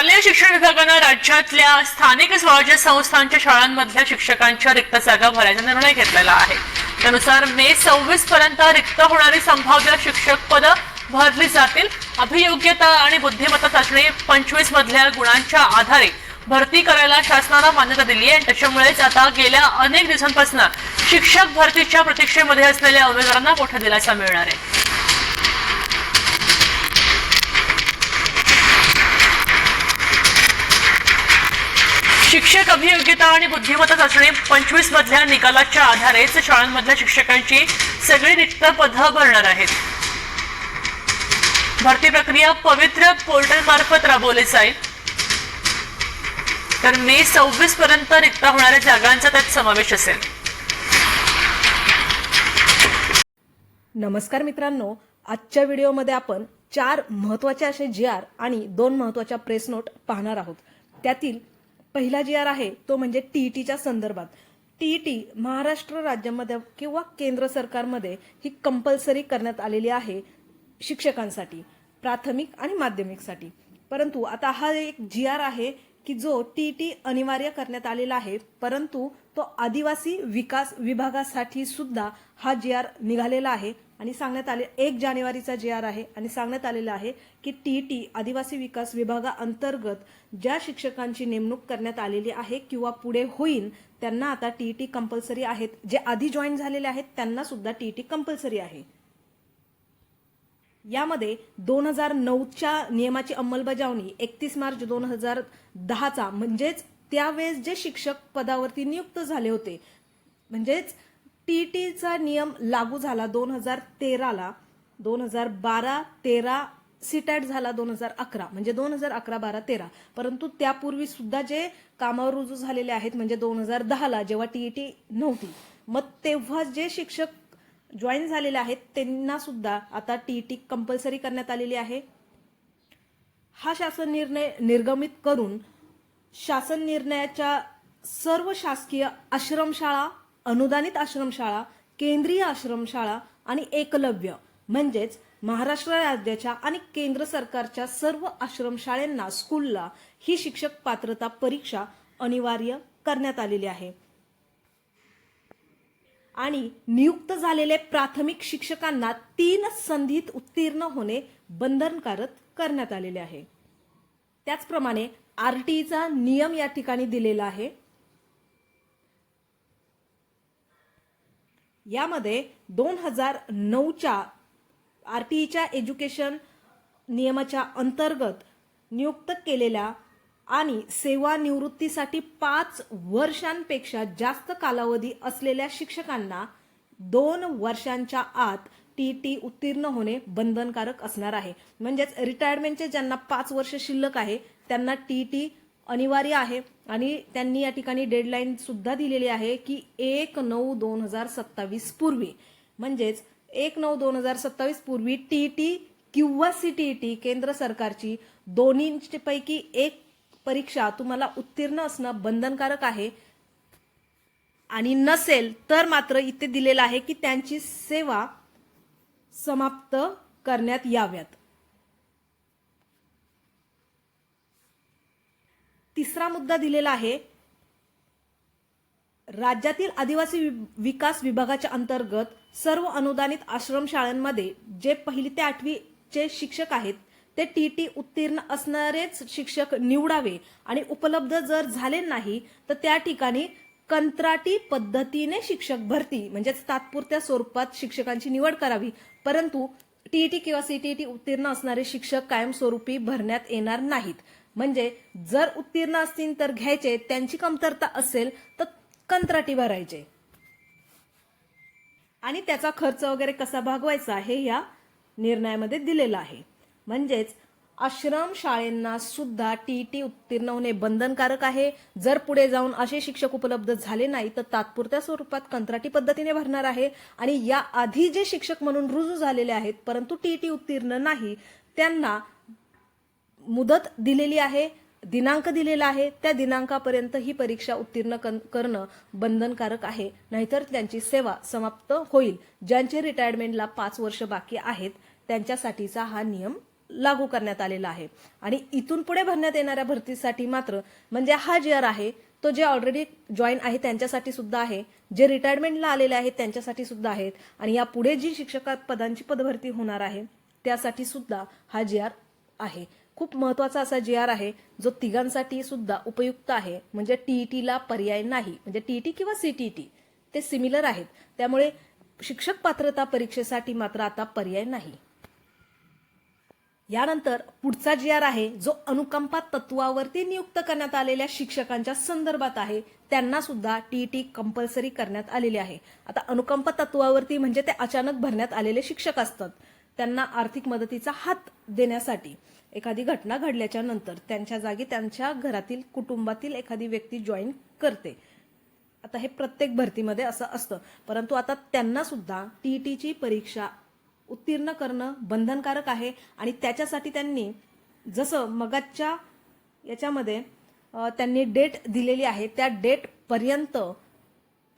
शालेय शिक्षण विभागानं राज्यातल्या स्थानिक स्वराज्य संस्थांच्या शाळांमधल्या शिक्षकांच्या रिक्त जागा भरायचा निर्णय घेतलेला आहे. त्यानुसार मे सव्वीस पर्यंत रिक्त होणारी संभाव्य शिक्षक पदं भरली जातील. अभियोग्यता आणि बुद्धिमत्ता चाचणी पंचवीस मधल्या गुणांच्या आधारे भरती करायला शासनानं मान्यता दिली आहे. आणि त्याच्यामुळेच आता गेल्या अनेक दिवसांपासून शिक्षक भरतीच्या प्रतीक्षेमध्ये असलेल्या उमेदवारांना मोठा दिलासा मिळणार आहे. शिक्षक अभियोग्यता आणि बुद्धिमत्ता चाचणी पंचवीस मधल्या निकालाच्या आधारेच शाळांमधल्या शिक्षकांची सगळी रिक्त पदं भरणार आहेत. भरती प्रक्रिया पवित्र पोर्टल मार्फत राबवली जाईल. तर मे सव्वीस पर्यंत रिक्त होणाऱ्या जागांचा त्यात समावेश असेल. नमस्कार मित्रांनो आजच्या व्हिडिओमध्ये आपण चार महत्त्वाचे असे जी आर आणि दोन महत्त्वाच्या प्रेस नोट पाहणार आहोत. त्यातील पहिला जी आर आहे तो म्हणजे टीईटीच्या संदर्भात. टीईटी महाराष्ट्र राज्यामध्ये किंवा केंद्र सरकारमध्ये ही कंपल्सरी करण्यात आलेली आहे शिक्षकांसाठी प्राथमिक आणि माध्यमिकसाठी परंतु आता हा एक जी आर आहे की जो टीईटी अनिवार्य करण्यात आलेला आहे परंतु तो आदिवासी विकास विभागासाठी सुद्धा हा जी आर निघालेला आहे. आणि सांगण्यात आले एक जानेवारीचा जे आर आहे आणि सांगण्यात आलेलं आहे की टी टी आदिवासी विकास विभागाअंतर्गत ज्या शिक्षकांची नेमणूक करण्यात आलेली आहे किंवा पुढे होईल त्यांना आता टी टी कंपल्सरी आहेत. जे आधी जॉईन झालेले आहेत त्यांना सुद्धा टी टी कंपल्सरी आहे. यामध्ये दोन हजार नऊच्या नियमाची अंमलबजावणी एकतीस मार्च दोन हजार दहाचा म्हणजेच त्यावेळेस जे शिक्षक पदावरती नियुक्त झाले होते म्हणजेच टीईटीचा नियम लागू झाला दोन हजार तेराला. दोन हजार बारा तेरा सीटॅट झाला दोन हजार अकरा. म्हणजे दोन हजार अकरा बारा तेरा. परंतु त्यापूर्वी सुद्धा जे कामावर रुजू झालेले आहेत म्हणजे दोन हजार दहाला जेव्हा टीईटी नव्हती मग तेव्हा जे शिक्षक जॉईन झालेले आहेत त्यांना सुद्धा आता टीईटी कंपल्सरी करण्यात आलेली आहे. हा शासन निर्णय निर्गमित करून शासन निर्णयाच्या सर्व शासकीय आश्रमशाळा अनुदानित आश्रमशाळा केंद्रीय आश्रमशाळा आणि एकलव्य म्हणजेच महाराष्ट्र राज्याच्या आणि केंद्र सरकारच्या सर्व आश्रमशाळांना स्कूलला ही शिक्षक पात्रता परीक्षा अनिवार्य करण्यात आलेली आहे. आणि नियुक्त झालेले प्राथमिक शिक्षकांना तीन संधीत उत्तीर्ण होणे बंधनकारक करण्यात आलेले आहे. त्याचप्रमाणे आरटीचा नियम या ठिकाणी दिलेला आहे. यामध्ये दोन हजार नऊच्या आर टी ईच्या एज्युकेशन नियमाच्या अंतर्गत नियुक्त केलेल्या आणि सेवानिवृत्तीसाठी पाच वर्षांपेक्षा जास्त कालावधी असलेल्या शिक्षकांना दोन वर्षांच्या आत टी टी उत्तीर्ण होणे बंधनकारक असणार आहे. म्हणजेच रिटायरमेंटचे ज्यांना पाच वर्ष शिल्लक आहे त्यांना टी टी अनिवार्य आहे. आणि त्यांनी या ठिकाणी डेडलाईन सुद्धा दिलेली आहे की एक नऊ दोन हजार सत्तावीस पूर्वी. म्हणजेच एक नऊ दोन हजार सत्तावीस पूर्वी टी टी किंवा सीटीईटी केंद्र सरकारची दोन्हीपैकी एक परीक्षा तुम्हाला उत्तीर्ण असणं बंधनकारक आहे. आणि नसेल तर मात्र इथे दिलेलं आहे की त्यांची सेवा समाप्त करण्यात याव्यात. तिसरा मुद्दा दिलेला आहे राज्यातील आदिवासी वि- विकास विभागाच्या अंतर्गत सर्व अनुदानित आश्रमशाळांमध्ये जे पहिली ते आठवीचे शिक्षक आहेत ते टी टी उत्तीर्ण असणारेच शिक्षक निवडावे आणि उपलब्ध जर झाले नाही तर त्या ठिकाणी कंत्राटी पद्धतीने शिक्षक भरती म्हणजेच तात्पुरत्या स्वरूपात शिक्षकांची निवड करावी. परंतु टीईटी किंवा सीटीईटी उत्तीर्ण असणारे शिक्षक कायमस्वरूपी भरण्यात येणार नाहीत. म्हणजे जर उत्तीर्ण असतील तर घ्यायचे त्यांची कमतरता असेल तर कंत्राटी भरायचे. आणि त्याचा खर्च वगैरे कसा भागवायचा हे या निर्णयामध्ये दिलेलं आहे. म्हणजेच आश्रम शाळेंना सुद्धा टीईटी उत्तीर्ण होणे बंधनकारक आहे. जर पुढे जाऊन असे शिक्षक उपलब्ध झाले नाही तर तात्पुरत्या स्वरूपात कंत्राटी पद्धतीने भरणार आहे. आणि या आधी जे शिक्षक म्हणून रुजू झालेले आहेत परंतु टीईटी उत्तीर्ण नाही त्यांना मुदत दिलेली आहे दिनांक दिलेला आहे त्या दिनांकापर्यंत ही परीक्षा उत्तीर्ण करणं बंधनकारक आहे. नाहीतर त्यांची सेवा समाप्त होईल. ज्यांचे रिटायरमेंटला पाच वर्ष बाकी आहेत त्यांच्यासाठीचा हा नियम लागू करण्यात आलेला आहे. आणि इथून पुढे भरण्यात येणाऱ्या भरतीसाठी मात्र म्हणजे हा जे आर आहे तो जे ऑलरेडी जॉईन आहे त्यांच्यासाठी सुद्धा आहे. जे रिटायरमेंटला आलेले आहेत त्यांच्यासाठी सुद्धा आहेत. आणि या पुढे जी शिक्षक पदांची पदभरती होणार आहे त्यासाठी सुद्धा हा जे आर आहे. खूप महत्त्वाचा असा जी आर आहे जो तिघांसाठी सुद्धा उपयुक्त आहे. म्हणजे टीईटीला पर्याय नाही. म्हणजे टीईटी किंवा सीटीईटी ते सिमिलर आहेत. त्यामुळे शिक्षक पात्रता परीक्षेसाठी मात्र आता पर्याय नाही. यानंतर पुढचा जी आर आहे जो अनुकंपा तत्वावरती नियुक्त करण्यात आलेल्या शिक्षकांच्या संदर्भात आहे त्यांना सुद्धा टीईटी कंपल्सरी करण्यात आलेली आहे. आता अनुकंपा तत्वावरती म्हणजे ते अचानक भरण्यात आलेले शिक्षक असतात. त्यांना आर्थिक मदतीचा हात देण्यासाठी. एखादी घटना घडल्याच्या नंतर त्यांच्या जागी त्यांच्या घरातील कुटुंबातील एखादी व्यक्ती जॉईन करते. आता हे प्रत्येक भरतीमध्ये असं असतं. परंतु आता त्यांना सुद्धा टीईटीची परीक्षा उत्तीर्ण करणं बंधनकारक आहे आणि त्याच्यासाठी त्यांनी जसं मगाच्या याच्यामध्ये त्यांनी डेट दिलेली आहे त्या डेटपर्यंत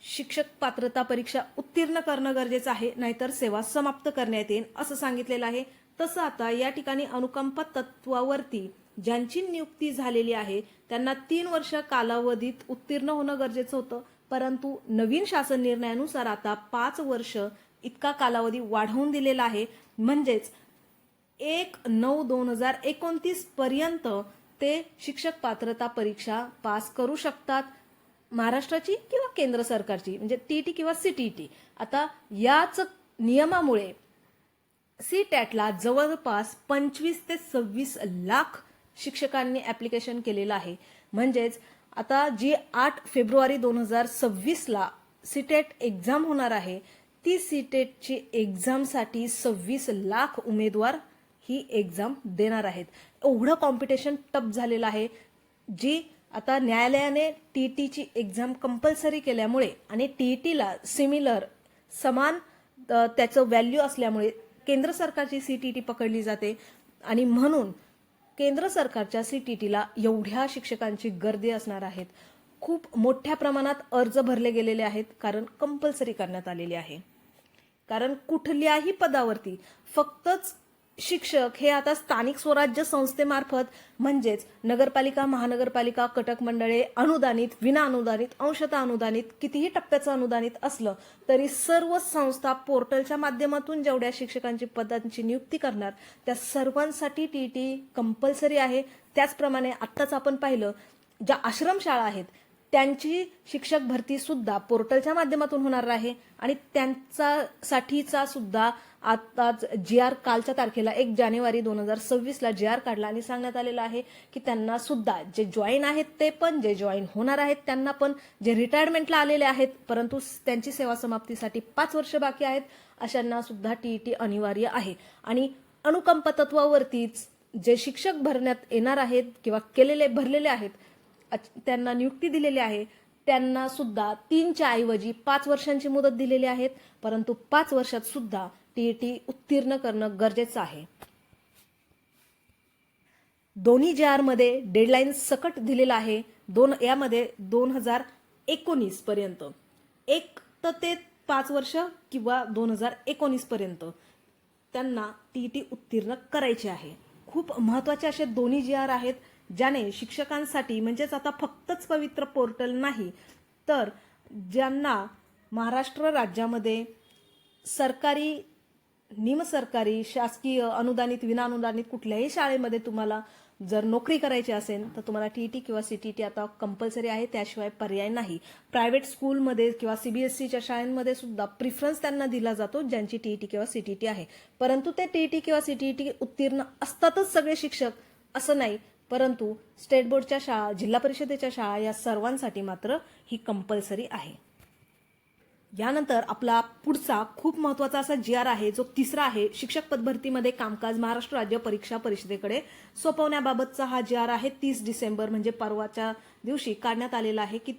शिक्षक पात्रता परीक्षा उत्तीर्ण करणं गरजेचं आहे नाहीतर सेवा समाप्त करण्यात येईल असं सांगितलेलं आहे. तसं आता या ठिकाणी अनुकंपा तत्वावरती ज्यांची नियुक्ती झालेली आहे त्यांना तीन वर्ष कालावधीत उत्तीर्ण होणं गरजेचं होतं. परंतु नवीन शासन निर्णयानुसार आता पाच वर्ष इतका कालावधी वाढवून दिलेला आहे. म्हणजेच एक नऊ दोन हजार एकोणतीस पर्यंत ते शिक्षक पात्रता परीक्षा पास करू शकतात. महाराष्ट्राची किंवा केंद्र सरकारची म्हणजे टी टी किंवा सीटीटी. आता याच नियमामुळे सी टॅटला जवळपास पंचवीस ते सव्वीस लाख शिक्षकांनी ॲप्लिकेशन केलेलं आहे. म्हणजेच आता जी आठ फेब्रुवारी दोन हजार सव्वीसला सीटेट एक्झाम होणार आहे ती सीटेटची एक्झामसाठी सव्वीस लाख उमेदवार ही एक्झाम देणार आहेत. एवढं कॉम्पिटिशन टप झालेलं आहे जी आता न्यायालयाने टी टीची एक्झाम कंपल्सरी केल्यामुळे आणि टी टीला सिमिलर समान त्याचं व्हॅल्यू असल्यामुळे केंद्र सरकारची सी टी टी पकडली जाते. आणि म्हणून केंद्र सरकारच्या सी टी टीला एवढ्या शिक्षकांची गर्दी असणार आहेत. खूप मोठ्या प्रमाणात अर्ज भरले गेलेले आहेत कारण कंपल्सरी करण्यात आलेली आहे. कारण कुठल्याही पदावरती फक्तच शिक्षक हे आता स्थानिक स्वराज्य संस्थेमार्फत म्हणजेच नगरपालिका महानगरपालिका कटक मंडळे अनुदानित विना अनुदानित अंशतः अनुदानित कितीही टप्प्याचं अनुदानित असलं तरी सर्व संस्था पोर्टलच्या माध्यमातून जेवढ्या शिक्षकांची पदांची नियुक्ती करणार त्या सर्वांसाठी टी टी कंपल्सरी आहे. त्याचप्रमाणे आत्ताच आपण पाहिलं ज्या आश्रमशाळा आहेत त्यांची शिक्षक भरती सुद्धा पोर्टलच्या माध्यमातून होणार आहे आणि त्यांचा साठीचा सुद्धा आताच जी आर कालच्या तारखेला एक जानेवारी दोन हजार सव्वीसला जी आर काढला आणि सांगण्यात आलेलं आहे की त्यांना सुद्धा जे जॉईन आहेत ते पण जे जॉईन होणार आहेत त्यांना पण जे रिटायरमेंटला आलेले आहेत परंतु त्यांची सेवा समाप्तीसाठी पाच वर्ष बाकी आहेत अशांना सुद्धा टीईटी अनिवार्य आहे. आणि अनुकंप तत्वावरतीच जे शिक्षक भरण्यात येणार आहेत किंवा केलेले भरलेले आहेत त्यांना नियुक्ती दिलेली आहे त्यांना सुद्धा तीनच्या ऐवजी पाच वर्षांची मुदत दिलेली आहेत परंतु पाच वर्षात सुद्धा टीईटी उत्तीर्ण करणं गरजेचं आहे. दोन्ही जे आरमध्ये डेडलाईन सकट दिलेला आहे दोन यामध्ये दोन हजार एकोणीस पर्यंत. एक तर ते पाच वर्ष किंवा दोन हजार एकोणीस पर्यंत. त्यांना टीईटी उत्तीर्ण करायचे आहे. खूप महत्त्वाचे असे दोन्ही जे आर आहेत ज्याने शिक्षकांसाठी म्हणजेच आता फक्तच पवित्र पोर्टल नाही तर ज्यांना महाराष्ट्र राज्यामध्ये सरकारी निमसरकारी शासकीय अनुदानित विनाअनुदानित कुठल्याही शाळेमध्ये तुम्हाला जर नोकरी करायची असेल तर तुम्हाला टीईटी किंवा सीटीटी आता कंपल्सरी आहे त्याशिवाय पर्याय नाही. प्रायव्हेट स्कूलमध्ये किंवा सीबीएसईच्या शाळांमध्ये सुद्धा प्रिफरन्स त्यांना दिला जातो ज्यांची टीईटी किंवा सीटीटी आहे. परंतु ते टीईटी किंवा सीटीटी उत्तीर्ण असतातच सगळे शिक्षक असं नाही. परंतु स्टेट बोर्डच्या शाळा जिल्हा परिषदेच्या शाळा या सर्वांसाठी मात्र ही कंपल्सरी आहे. यानंतर आपला पुढचा खूप महत्त्वाचा असा जी आर आहे जो तिसरा आहे शिक्षक पदभरतीमध्ये कामकाज महाराष्ट्र राज्य परीक्षा परिषदेकडे सोपवण्याबाबतचा हा जी आर आहे. तीस डिसेंबर म्हणजे परवाच्या दिवशी काढण्यात आलेला आहे की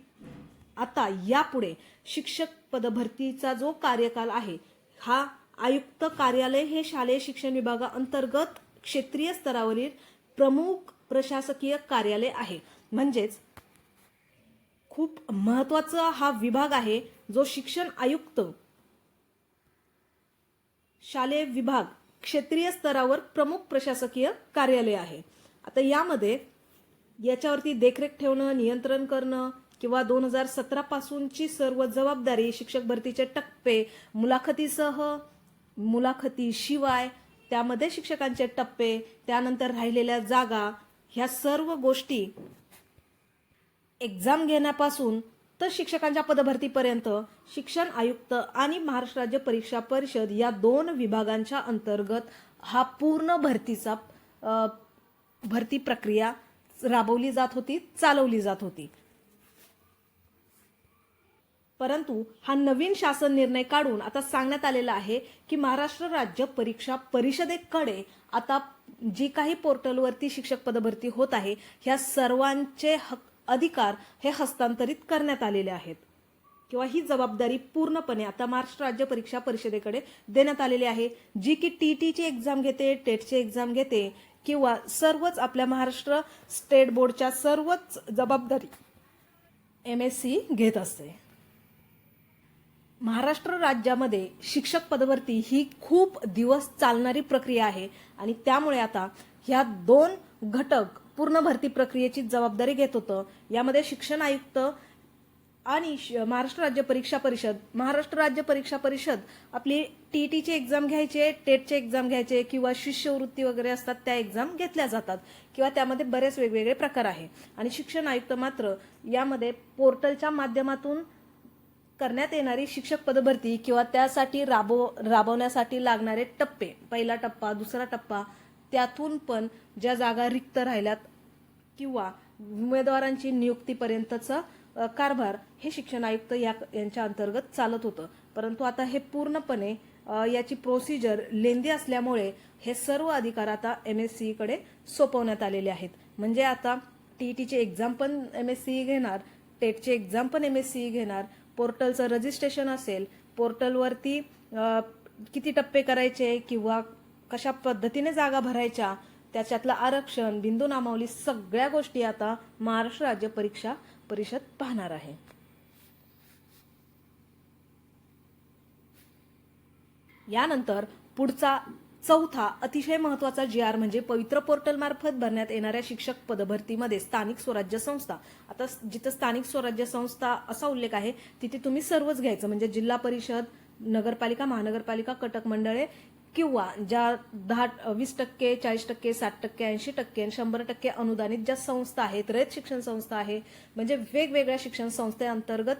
आता यापुढे शिक्षक पदभरतीचा जो कार्यकाल आहे हा आयुक्त कार्यालय हे शालेय शिक्षण विभागाअंतर्गत क्षेत्रीय स्तरावरील प्रमुख प्रशासकीय कार्यालय आहे. म्हणजेच खूप महत्त्वाचा हा विभाग आहे जो शिक्षण आयुक्त शालेय विभाग क्षेत्रीय स्तरावर प्रमुख प्रशासकीय कार्यालय आहे. आता यामध्ये याच्यावरती देखरेख ठेवणं नियंत्रण करणं किंवा दोन हजार सतरा पासूनची सर्व जबाबदारी शिक्षक भरतीचे टप्पे मुलाखतीसह मुलाखतीशिवाय त्यामध्ये शिक्षकांचे टप्पे त्यानंतर राहिलेल्या जागा ह्या सर्व गोष्टी एक्झाम घेण्यापासून तर शिक्षकांच्या पदभरतीपर्यंत शिक्षण आयुक्त आणि महाराष्ट्र राज्य परीक्षा परिषद या दोन विभागांच्या अंतर्गत हा पूर्ण भरतीचा भरती प्रक्रिया राबवली जात होती चालवली जात होती. परंतु हा नवीन शासन निर्णय काढून आता सांगण्यात आलेला आहे की महाराष्ट्र राज्य परीक्षा परिषदेकडे आता जी काही पोर्टलवरती शिक्षक पदभरती होत आहे ह्या सर्वांचे हक अधिकार हे हस्तांतरित करण्यात आलेले आहेत. किंवा ही जबाबदारी पूर्णपणे आता महाराष्ट्र राज्य परीक्षा परिषदेकडे देण्यात आलेली आहे. जी की टी टीची एक्झाम घेते टेटची एक्झाम घेते किंवा सर्वच आपल्या महाराष्ट्र स्टेट बोर्डच्या सर्वच जबाबदारी एम एस सी घेत असते. महाराष्ट्र राज्यामध्ये शिक्षक पदवर्ती ही खूप दिवस चालणारी प्रक्रिया आहे. आणि त्यामुळे आता ह्या दोन घटक पूर्ण भरती प्रक्रियेची जबाबदारी घेत होतं. यामध्ये शिक्षण आयुक्त आणि श- महाराष्ट्र राज्य परीक्षा परिषद महाराष्ट्र राज्य परीक्षा परिषद आपली टीईटीची एक्झाम घ्यायचे टेटचे एक्झाम घ्यायचे किंवा शिष्यवृत्ती वगैरे असतात त्या एक्झाम घेतल्या जातात किंवा त्यामध्ये बरेच वेगवेगळे प्रकार आहे. आणि शिक्षण आयुक्त मात्र यामध्ये पोर्टलच्या माध्यमातून करण्यात येणारी शिक्षक पदभरती किंवा त्यासाठी राबव राबवण्यासाठी लागणारे टप्पे पहिला टप्पा दुसरा टप्पा त्यातून पण ज्या जागा रिक्त राहिल्यात किंवा उमेदवारांची नियुक्तीपर्यंतचा कारभार हे शिक्षण आयुक्त या यांच्या अंतर्गत चालत होतं. परंतु आता हे पूर्णपणे याची प्रोसिजर लेंदी असल्यामुळे हे सर्व अधिकार आता एम एस सीकडे सोपवण्यात आलेले आहेत. म्हणजे आता टीईटीची एक्झाम पण एम एस सी घेणार टेटचे एक्झाम पण एम एस सी घेणार पोर्टलचं रजिस्ट्रेशन असेल पोर्टलवरती किती टप्पे करायचे किंवा कशा पद्धतीने जागा भरायच्या त्याच्यातलं आरक्षण बिंदू नामावली सगळ्या गोष्टी आता महाराष्ट्र राज्य परीक्षा परिषद पाहणार आहे. यानंतर पुढचा चौथा अतिशय महत्त्वाचा जी आर म्हणजे पवित्र पोर्टल मार्फत भरण्यात येणाऱ्या शिक्षक पदभरतीमध्ये स्थानिक स्वराज्य संस्था. आता जिथं स्थानिक स्वराज्य संस्था असा उल्लेख आहे तिथे तुम्ही सर्वच घ्यायचं. म्हणजे जिल्हा परिषद नगरपालिका महानगरपालिका कटक मंडळे किंवा ज्या दहा वीस टक्के चाळीस टक्के साठ टक्के ऐंशी टक्के आणि शंभर टक्के अनुदानित ज्या संस्था आहेत रयत शिक्षण संस्था आहे म्हणजे वेगवेगळ्या शिक्षण संस्थेअंतर्गत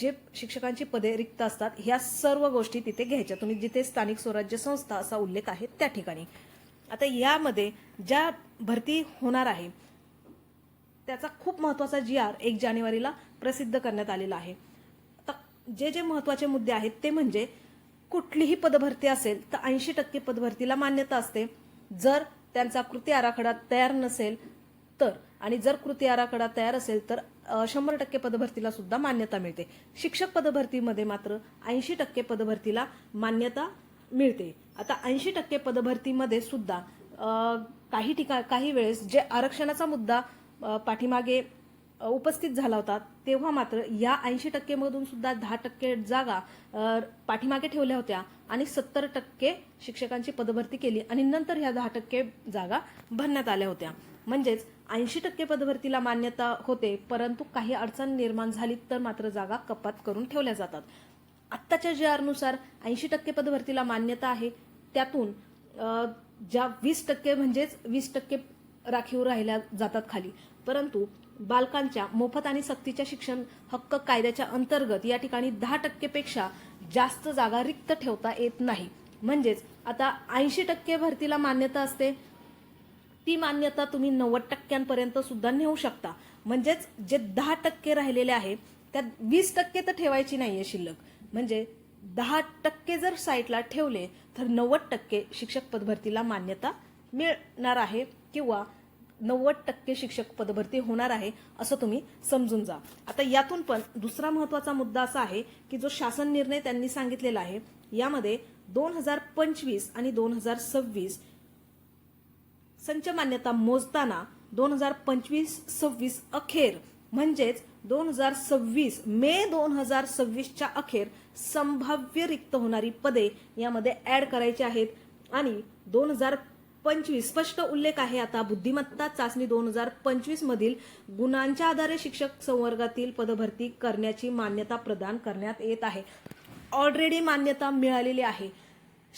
जे शिक्षकांची पदे रिक्त असतात ह्या सर्व गोष्टी तिथे घ्यायच्या. तुम्ही जिथे स्थानिक स्वराज्य संस्था असा उल्लेख आहे त्या ठिकाणी. आता यामध्ये ज्या भरती होणार आहे त्याचा खूप महत्त्वाचा जी आर एक जानेवारीला प्रसिद्ध करण्यात आलेला आहे. आता जे जे महत्त्वाचे मुद्दे आहेत ते म्हणजे कुठलीही पदभरती असेल तर ऐंशी टक्के पदभरतीला मान्यता असते. जर त्यांचा कृती आराखडा तयार नसेल तर आणि जर कृती आराखडा तयार असेल तर शंभर टक्के पदभरतीला सुद्धा मान्यता मिळते. शिक्षक पदभरतीमध्ये मात्र ऐंशी टक्के पदभरतीला मान्यता मिळते. आता ऐंशी टक्के पदभरतीमध्ये सुद्धा काही ठिकाण काही वेळेस जे आरक्षणाचा मुद्दा पाठीमागे उपस्थित झाला होता तेव्हा मात्र या ऐंशी टक्केमधून सुद्धा दहा टक्के जागा पाठीमागे ठेवल्या होत्या आणि सत्तर टक्के शिक्षकांची पदभरती केली आणि नंतर ह्या दहा टक्के जागा भरण्यात आल्या होत्या. म्हणजेच ऐंशी टक्के पदभरतीला मान्यता होते परंतु काही अडचण निर्माण झाली तर मात्र जागा कपात करून ठेवल्या जातात. आत्ताच्या जे आरनुसार ऐंशी टक्के पदभरतीला मान्यता आहे त्यातून ज्या वीस टक्के म्हणजेच वीस टक्के राखीव राहिल्या जातात खाली. परंतु बालकांच्या मोफत आणि सक्तीच्या शिक्षण हक्क कायद्याच्या अंतर्गत या ठिकाणी दहा टक्केपेक्षा जास्त जागा रिक्त ठेवता येत नाही. म्हणजेच आता ऐंशी टक्के भरतीला मान्यता असते. ती मान्यता तुम्ही नव्वद टक्क्यांपर्यंत सुद्धा नेऊ शकता. म्हणजेच जे दहा टक्के राहिलेले आहे त्यात वीस टक्के तर ठेवायची नाहीये शिल्लक. म्हणजे दहा टक्के जर साईटला ठेवले तर नव्वद टक्के शिक्षक पदभरतीला मान्यता मिळणार आहे किंवा नव्वद टक्के शिक्षक पदभरती होणार आहे असं तुम्ही समजून जा. आता यातून पण दुसरा महत्त्वाचा मुद्दा असा आहे की जो शासन निर्णय त्यांनी सांगितलेला आहे यामध्ये दोन हजार पंचवीस आणि दोन हजार सव्वीस संच मान्यता मोजताना दोन हजार पंचवीस सव्वीस अखेर म्हणजेच दोन हजार सव्वीस मे दोन हजार सव्वीसच्या अखेर संभाव्य रिक्त होणारी पदे यामध्ये ऍड करायची आहेत आणि दोन हजार पंचवीस. स्पष्ट उल्लेख आहे आता. बुद्धिमत्ता चाचणी दोन हजार पंचवीस मधील गुणांच्या आधारे शिक्षक संवर्गातील पदभरती करण्याची मान्यता प्रदान करण्यात येत आहे. ऑलरेडी मान्यता मिळालेली आहे.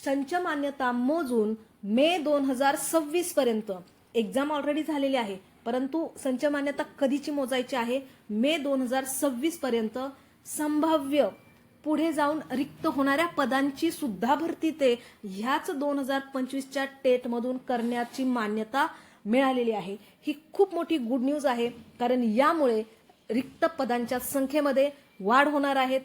संच मान्यता मोजून मे दोन हजार सव्वीस पर्यंत एक्झाम ऑलरेडी झालेली आहे. परंतु संच मान्यता कधीची मोजायची आहे? मे दोन हजार सव्वीस पर्यंत संभाव्य पुढे जाऊन रिक्त होणाऱ्या पदांची सुद्धा भरती ते ह्याच दोन हजार पंचवीसच्या टेटमधून करण्याची मान्यता मिळालेली आहे. ही खूप मोठी गुड न्यूज आहे कारण यामुळे रिक्त पदांच्या संख्येमध्ये वाढ होणार आहेत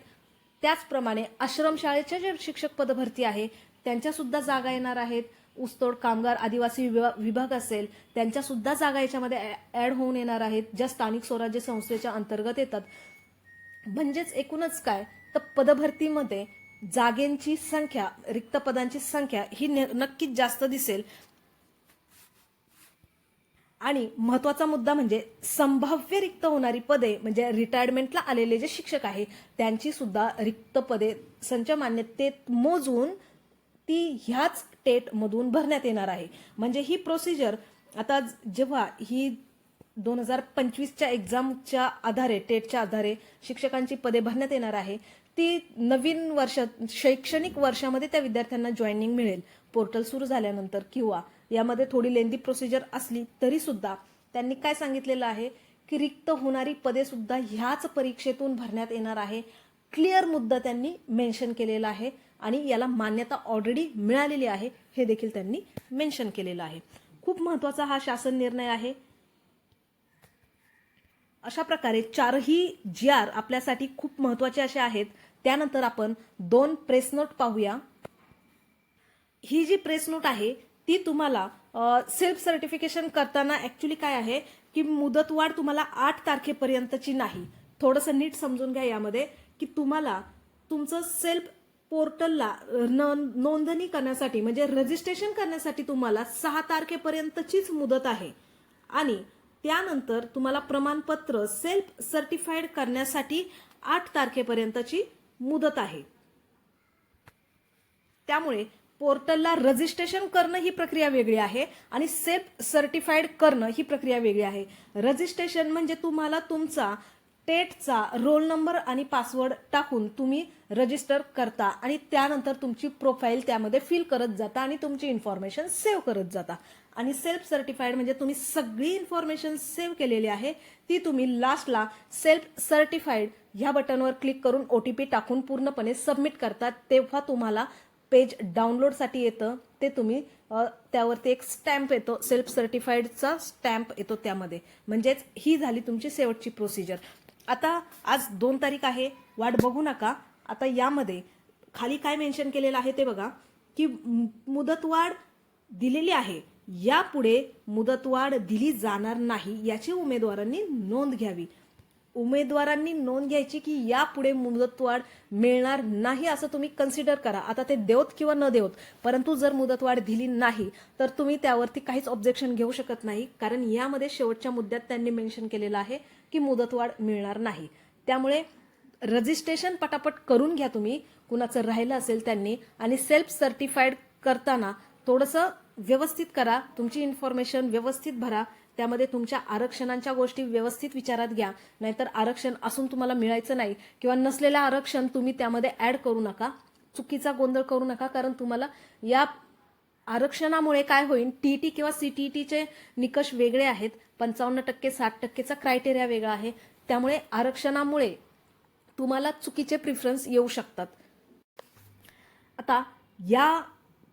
त्याचप्रमाणे आश्रमशाळेच्या जे शिक्षक पदभरती आहे त्यांच्यासुद्धा जागा येणार आहेत. ऊसतोड कामगार आदिवासी विभा- विभाग असेल त्यांच्या सुद्धा जागा याच्यामध्ये ऍड होऊन येणार आहेत. ज्या स्थानिक स्वराज्य संस्थेच्या अंतर्गत येतात. म्हणजेच एकूणच काय तर पदभरतीमध्ये जागेंची संख्या रिक्त पदांची संख्या ही नक्कीच जास्त दिसेल. आणि महत्त्वाचा मुद्दा म्हणजे संभाव्य रिक्त होणारी पदे म्हणजे रिटायरमेंटला आलेले जे शिक्षक आहे त्यांची सुद्धा रिक्त पदे संच मान्यतेत मोजून ती ह्याच टेटमधून भरण्यात येणार आहे. म्हणजे ही प्रोसिजर आता जेव्हा ही दोन हजार पंचवीसच्या एक्झामच्या आधारे टेटच्या आधारे शिक्षकांची पदे भरण्यात येणार आहे ती नवीन वर्ष शैक्षणिक वर्षामध्ये त्या विद्यार्थ्यांना जॉईनिंग मिळेल. पोर्टल सुरू झाल्यानंतर किंवा यामध्ये थोडी लेंदी प्रोसिजर असली तरी सुद्धा त्यांनी काय सांगितलेलं आहे? की रिक्त होणारी पदे सुद्धा ह्याच परीक्षेतून भरण्यात येणार आहे. क्लिअर मुद्दा त्यांनी मेन्शन केलेला आहे आणि याला मान्यता ऑलरेडी मिळालेली आहे हे देखील त्यांनी मेन्शन केलेलं आहे. खूप महत्त्वाचा हा शासन निर्णय आहे. अशा प्रकारे चारही जी आर आपल्यासाठी खूप महत्त्वाचे असे आहेत. त्यानंतर आपण दोन प्रेस नोट पाहूया. ही जी प्रेस नोट आहे ती तुम्हाला सेल्फ सर्टिफिकेशन करताना ऍक्च्युली काय आहे की मुदतवाढ तुम्हाला आठ तारखेपर्यंतची नाही. थोडंसं नीट समजून घ्या यामध्ये की तुम्हाला तुमचं सेल्फ पोर्टलला न- नोंदणी करण्यासाठी म्हणजे रजिस्ट्रेशन करण्यासाठी तुम्हाला सहा तारखेपर्यंतचीच मुदत आहे. आणि त्यानंतर तुम्हाला प्रमाणपत्र सेल्फ सर्टिफाईड करण्यासाठी आठ तारखेपर्यंतची मुदत आहे. त्यामुळे पोर्टलला रजिस्ट्रेशन करणं ही प्रक्रिया वेगळी आहे आणि सेफ सर्टिफाईड करणं ही प्रक्रिया वेगळी आहे. रजिस्ट्रेशन म्हणजे तुम्हाला तुमचा टेटचा रोल नंबर आणि पासवर्ड टाकून तुम्ही रजिस्टर करता आणि त्यानंतर तुमची प्रोफाईल त्यामध्ये फिल करत जाता आणि तुमची इन्फॉर्मेशन सेव्ह करत जाता. आणि सेल्फ सर्टिफाईड म्हणजे तुम्ही सगळी इन्फॉर्मेशन सेव्ह केलेली आहे ती तुम्ही लास्टला सेल्फ सर्टिफाईड ह्या बटनवर क्लिक करून ओ टी पी टाकून पूर्णपणे सबमिट करतात. तेव्हा तुम्हाला पेज डाउनलोडसाठी येतं. ते तुम्ही त्यावरती एक स्टॅम्प येतो. सेल्फ सर्टिफाईडचा स्टॅम्प येतो त्यामध्ये. म्हणजेच ही झाली तुमची शेवटची प्रोसिजर. आता आज दोन तारीख आहे. वाट बघू नका. आता यामध्ये खाली काय मेन्शन केलेलं आहे ते बघा. की मुदतवाढ दिलेली आहे. यापुढे मुदतवाढ दिली जाणार नाही याची उमेदवारांनी नोंद घ्यावी. उमेदवारांनी नोंद घ्यायची की यापुढे मुदतवाढ मिळणार नाही असं तुम्ही कन्सिडर करा. आता ते देवत किंवा न देवत परंतु जर मुदतवाढ दिली नाही तर तुम्ही त्यावरती काहीच ऑब्जेक्शन घेऊ शकत नाही. कारण यामध्ये शेवटच्या मुद्द्यात त्यांनी मेन्शन केलेलं आहे की मुदतवाढ मिळणार नाही. त्यामुळे रजिस्ट्रेशन पटापट करून घ्या तुम्ही. कुणाचं राहिलं असेल त्यांनी. आणि सेल्फ सर्टिफाईड करताना थोडंसं व्यवस्थित करा. तुमची इन्फॉर्मेशन व्यवस्थित भरा. त्यामध्ये तुमच्या आरक्षणांच्या गोष्टी व्यवस्थित विचारात घ्या. नाहीतर आरक्षण असून तुम्हाला मिळायचं नाही किंवा नसलेलं आरक्षण तुम्ही त्यामध्ये ऍड करू नका. चुकीचा गोंधळ करू नका कारण तुम्हाला या आरक्षणामुळे काय होईल? टीटी किंवा सीटीईटीचे निकष वेगळे आहेत. पंचावन्न टक्के साठ टक्केचा क्रायटेरिया वेगळा आहे. त्यामुळे आरक्षणामुळे तुम्हाला चुकीचे प्रिफरन्स येऊ शकतात. आता या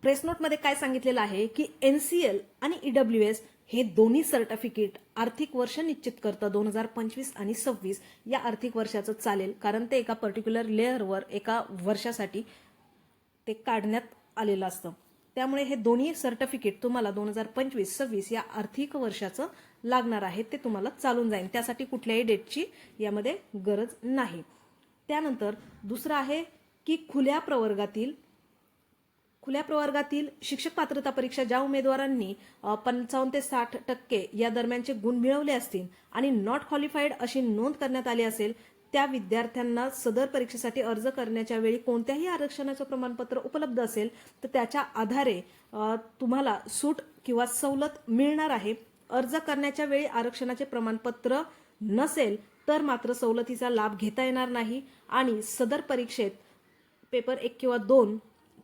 प्रेस नोटमध्ये काय सांगितलेलं आहे की एन सी एल आणि ईडब्ल्यू एस हे दोन्ही सर्टिफिकेट आर्थिक वर्ष निश्चित करतं दोन हजार पंचवीस आणि सव्वीस. या आर्थिक वर्षाचं चालेल कारण ते एका पर्टिक्युलर लेअरवर एका वर्षासाठी ते काढण्यात आलेलं असतं. त्यामुळे हे दोन्ही सर्टिफिकेट तुम्हाला दोन हजार पंचवीस सव्वीस या आर्थिक वर्षाचं लागणार आहे ते तुम्हाला चालून जाईल. त्यासाठी कुठल्याही डेटची यामध्ये गरज नाही. त्यानंतर दुसरं आहे की खुल्या प्रवर्गातील खुल्या प्रवर्गातील शिक्षक पात्रता परीक्षा ज्या उमेदवारांनी पंचावन्न ते साठ टक्के या दरम्यानचे गुण मिळवले असतील आणि नॉट क्वालिफाईड अशी नोंद करण्यात आली असेल त्या विद्यार्थ्यांना सदर परीक्षेसाठी अर्ज करण्याच्या वेळी कोणत्याही आरक्षणाचं प्रमाणपत्र उपलब्ध असेल तर त्याच्या आधारे तुम्हाला सूट किंवा सवलत मिळणार आहे. अर्ज करण्याच्या वेळी आरक्षणाचे प्रमाणपत्र नसेल तर मात्र सवलतीचा लाभ घेता येणार नाही. आणि सदर परीक्षेत पेपर एक किंवा दोन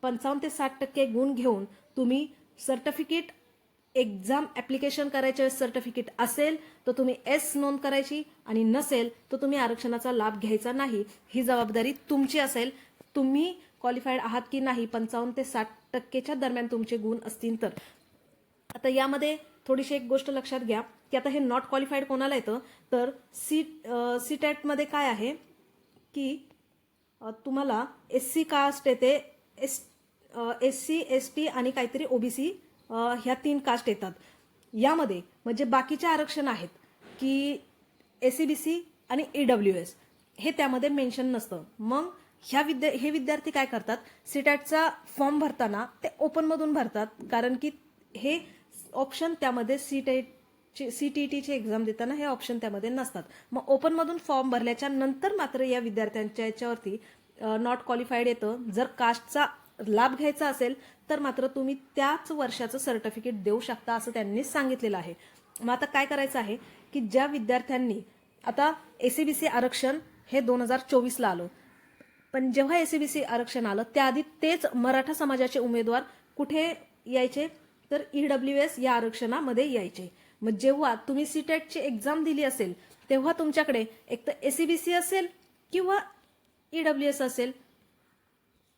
पंचावन्न ते साठ टक्के गुण घेऊन तुम्ही सर्टिफिकेट एक्झाम ॲप्लिकेशन करायच्या वेळेस सर्टिफिकेट असेल तर तुम्ही एस नोंद करायची आणि नसेल तर तुम्ही आरक्षणाचा लाभ घ्यायचा नाही. ही जबाबदारी तुमची असेल. तुम्ही क्वालिफाईड आहात की नाही पंचावन्न ते साठ टक्केच्या दरम्यान तुमचे गुण असतील तर. आता यामध्ये थोडीशी एक गोष्ट लक्षात घ्या की आता हे नॉट क्वालिफाईड कोणाला येतं? तर सी सी टॅटमध्ये काय आहे? की तुम्हाला एस सी कास्ट येते S S C S T आणि काहीतरी ओबीसी ह्या तीन कास्ट येतात. यामध्ये म्हणजे बाकीचे आरक्षण आहेत की एस सी बी सी आणि ई डब्ल्यू एस हे त्यामध्ये मेन्शन नसतं. मग ह्या विद्या हे विद्यार्थी काय करतात? सीटॅटचा फॉर्म भरताना ते ओपनमधून भरतात. कारण की हे ऑप्शन त्यामध्ये सीटॅटची सी टी टीची एक्झाम देताना हे ऑप्शन त्यामध्ये नसतात. मग ओपनमधून फॉर्म भरल्याच्या नंतर मात्र या विद्यार्थ्यांच्या याच्यावरती नॉट क्वालिफाईड येतं. जर कास्टचा लाभ घ्यायचा असेल तर मात्र तुम्ही त्याच वर्षाचं सर्टिफिकेट देऊ शकता असं त्यांनी सांगितलेलं आहे. मग आता काय करायचं आहे की ज्या विद्यार्थ्यांनी आता एसीबीसी आरक्षण हे दोन हजार चोवीसला आलं. पण जेव्हा एसीबीसी आरक्षण आलं त्याआधी तेच मराठा समाजाचे उमेदवार कुठे यायचे? तर ईडब्ल्यू एस या आरक्षणामध्ये यायचे. मग जेव्हा तुम्ही सीटेटची एक्झाम दिली असेल तेव्हा तुमच्याकडे एक तर एसीबीसी असेल किंवा ईडब्ल्यू एस असेल.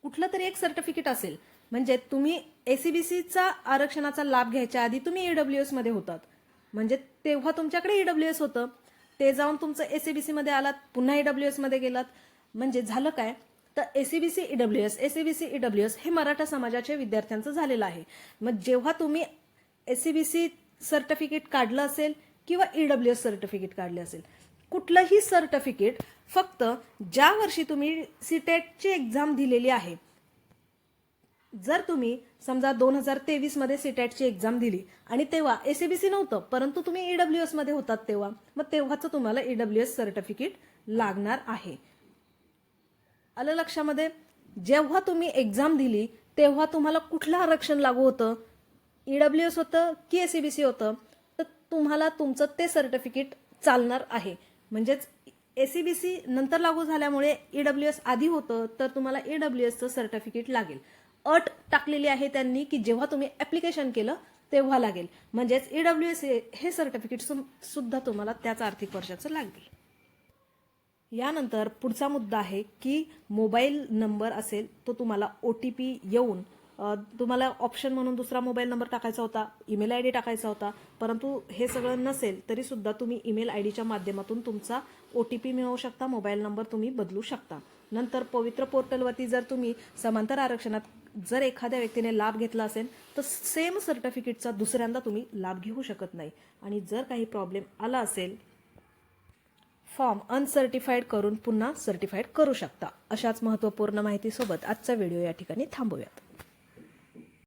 कुठलं तरी एक सर्टिफिकेट असेल. म्हणजे तुम्ही एसीबीसीचा आरक्षणाचा लाभ घ्यायच्या आधी तुम्ही ईडब्ल्यू एसमध्ये होतात. म्हणजे तेव्हा तुमच्याकडे ईडब्ल्यू एस होतं. ते जाऊन तुमचं एसीबीसी मध्ये आलात पुन्हा ईडब्ल्यू एसमध्ये गेलात. म्हणजे झालं काय? तर SEBC E W S SEBC E W S हे मराठा समाजाच्या विद्यार्थ्यांचं झालेलं आहे. मग जेव्हा तुम्ही एसीबीसी सर्टिफिकेट काढलं असेल किंवा ईडब्ल्यू एस सर्टिफिकेट काढले असेल कुठलंही सर्टिफिकेट फक्त ज्या वर्षी तुम्ही सीटेटची एक्झाम दिलेली आहे. जर तुम्ही समजा दोन हजार तेवीसमध्ये सीटॅटची एक्झाम दिली आणि तेव्हा एसीबीसी नव्हतं परंतु तुम्ही ईडब्ल्यू एसमध्ये होतात तेव्हा मग तेव्हाच तुम्हाला ईडब्ल्यू एस सर्टिफिकेट लागणार आहे. आलं लक्षामध्ये? जेव्हा तुम्ही एक्झाम दिली तेव्हा तुम्हाला कुठलं आरक्षण लागू होतं? ईडब्ल्यू एस होतं की एस ई बी सी होतं? तर तुम्हाला तुमचं ते सर्टिफिकेट चालणार आहे. म्हणजेच एसीबीसी नंतर लागू झाल्यामुळे ईडब्ल्यू एस आधी होतं तर तुम्हाला ईडब्ल्यू एसचं सर्टिफिकेट लागेल. अट टाकलेली आहे त्यांनी की जेव्हा तुम्ही ऍप्लिकेशन केलं तेव्हा लागेल. म्हणजेच ईडब्ल्यू एस हे सर्टिफिकेट सुद्धा तुम्हाला त्याच आर्थिक वर्षाचं लागेल. यानंतर पुढचा मुद्दा आहे की मोबाईल नंबर असेल तो तुम्हाला ओ टी पी येऊन तुम्हाला ऑप्शन म्हणून दुसरा मोबाईल नंबर टाकायचा होता ईमेल आय डी टाकायचा होता परंतु हे सगळं नसेल तरी सुद्धा तुम्ही ईमेल आय डीच्या माध्यमातून तुमचा ओ टी पी मिळवू शकता मोबाईल नंबर तुम्ही बदलू शकता. नंतर पवित्र पोर्टलवरती जर तुम्ही समांतर आरक्षणात जर एखाद्या व्यक्तीने लाभ घेतला असेल तर सेम सर्टिफिकेटचा दुसऱ्यांदा तुम्ही लाभ घेऊ शकत नाही. आणि जर काही प्रॉब्लेम आला असेल फॉर्म अनसर्टिफाईड करून पुन्हा सर्टिफाईड करू शकता. अशाच महत्त्वपूर्ण माहितीसोबत आजचा व्हिडिओ या ठिकाणी थांबूयात.